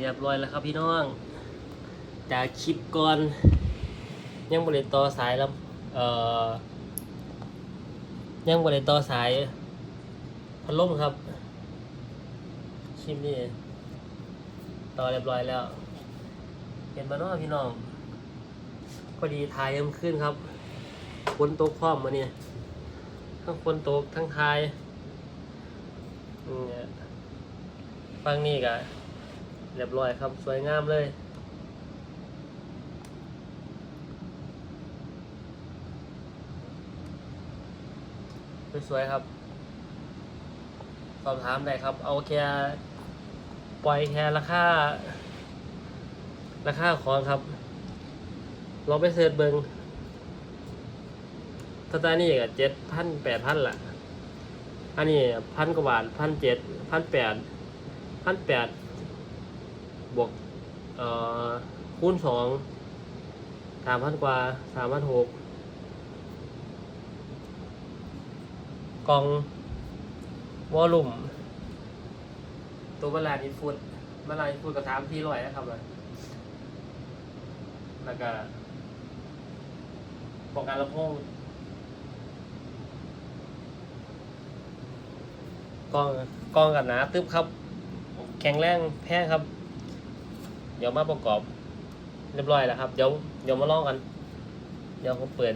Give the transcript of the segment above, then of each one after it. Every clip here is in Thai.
รียบร้อยแล้วครับพี่น้อง จากคลิปก่อน ยังบริต่อสายแล้วเอ่อยังบริต่อสายพัดลมครับคลิปนี้ต่อเรียบร้อยแล้ว เห็นมาเนาะพี่น้องพอดีทายยังขึ้นครับฝนตกพร้อมมาเนี่ยทั้งฝนตกทั้งทายนี่ฟังนี่ก็ เรียบร้อยครับ สวยงามเลยสวยๆครับ สอบถามได้ครับ เอาแค่ปล่อยแค่ราคา ราคาของครับลองไปเสิร์ชเบิงถ้าตานี่ก็เจ็ดพันแปดพันละอันนี้พันกว่าบาทพันเจ็ดพันแปดพันแปด บวกเอ่อคูณสองสามพันกว่าสามพันหกกล่องวอลลุ่ม ตัวบรรลาดอินฟุตบรรลาดอินฟุตกับสามที่ร้อยนะครับเลยแล้วก็ป้องกันลำโพงกล้องกล้องกับหนาตึ๊บครับ แข็งแรงแพงครับ เดี๋ยวมาประกอบเรียบร้อยแล้วครับ เดี๋ยวเดี๋ยวมาลองกัน เดี๋ยวผมเปิด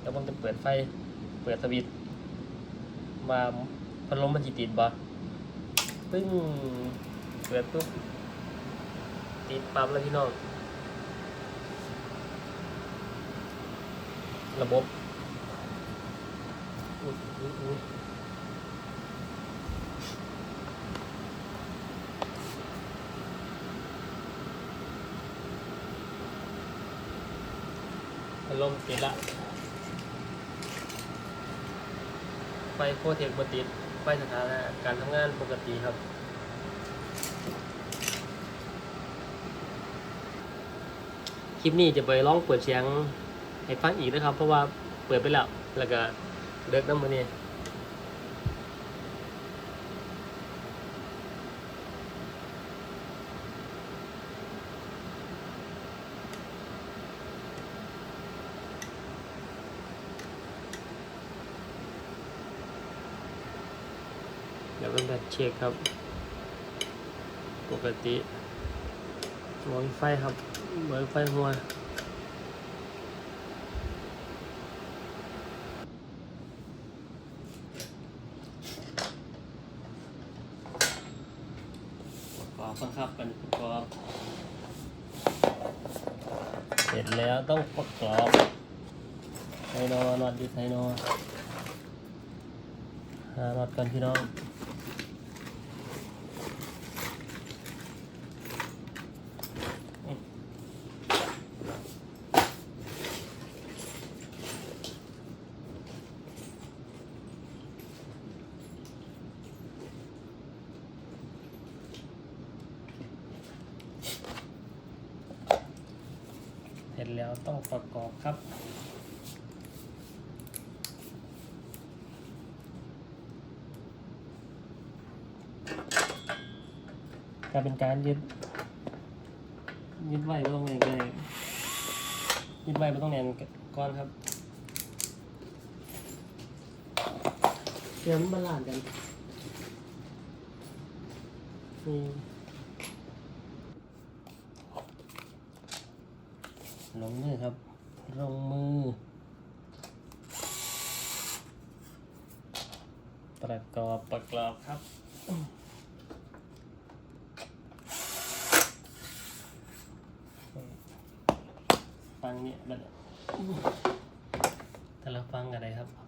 เดี๋ยวผมจะเปิดไฟ เปิดสวิตช์มาพัดลมมันจีติดบ่ปึ้งเปิดปุ๊บติดปั๊มแล้วพี่น้อง ระบบอุ๊ยอุ๊ยอุ๊ยพัด ลมติดละไฟโคเทคบติดไฟสถานะการทำงานปกติครับคลิปนี้จะไปร้องเปิดเสียงให้ฟังอีกนะครับ เพราะว่าเปิดไปแล้ว แล้วก็เลิกน้ำมันนี่ เดี๋ยวเป็นแบบเช็คครับ ปกติหัวไฟครับหัวไฟหัวประกอบบังคับกันประกอบเสร็จแล้วต้องประกอบไซโนน็อตดีไซโนหาน็อตกันพี่น้อง แล้วต้องประกอบครับกลายเป็นการยึดยึดไว้ไม่ต้องแนนเลยยึดไว้ไม่ต้องแนนก้อนครับเดี๋ยวมันบาลานซ์กันนี่ ลงมือครับ ลงมือ ประกอบประกอบครับฟังเนี่ยแบบแต่ละฟังอะไรครับ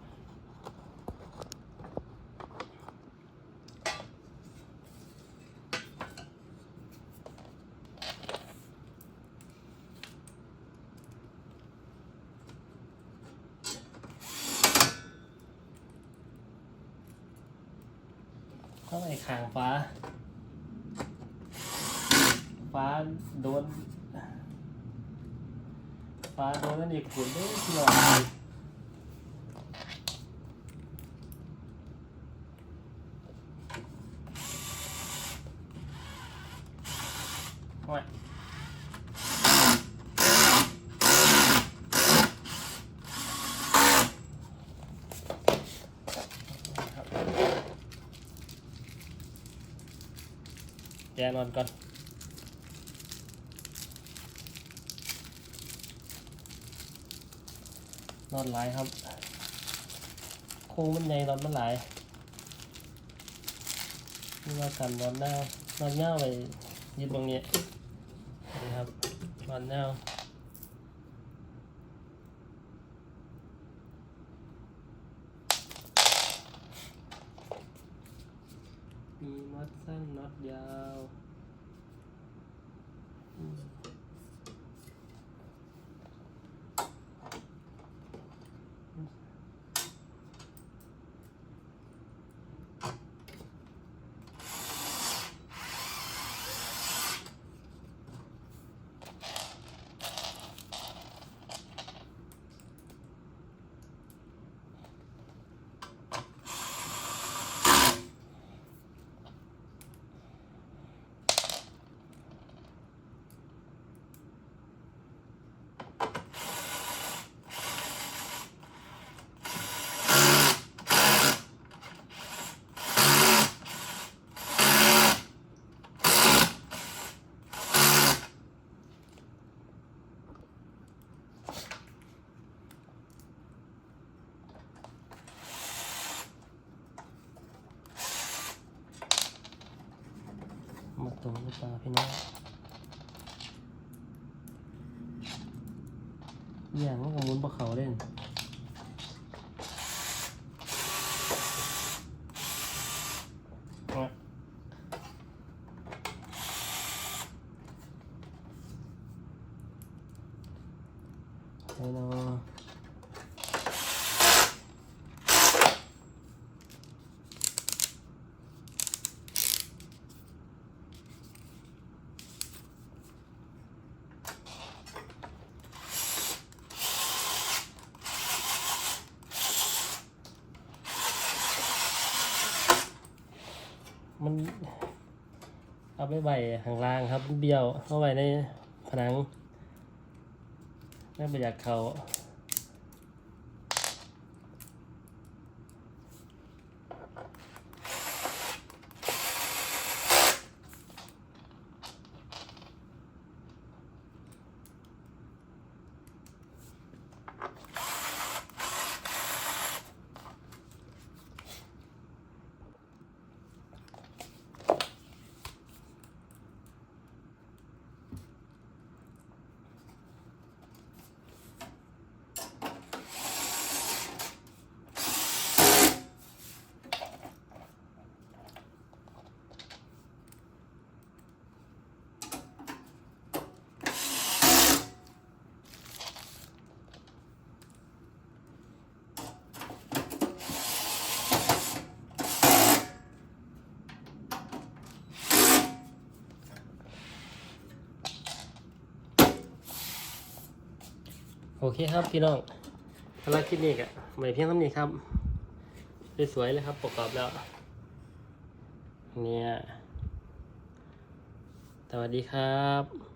เข้าไปขางฟ้า ฟ้าโดน ฟ้าโดนนั่นอีกขุนด้วยที่หลอดโอ้ย แกนอนก่อนนอนหลายครับ โค้งมันใหญ่นอนมันหลายนี่ว่ากันนอนหน้านอนเน่าไปยืดตรงนี้นี่ครับนอนเน่า มีมัดสั้นน็อตยาว อืม มาตรงหรือเปล่าพี่น้องอย่างว่าของมุนปลาเขาเล่น มันเอาไปใบข้างล่างครับมันเบี้ยวเอาไว้ในผนังไม่ประหยัดเขา โอเคครับพี่น้องภารกิปนี้ก็ไม่เพียงเท่านี้ครับสวยๆเลยครับ ประกอบแล้ว เนี่ย สวัสดีครับ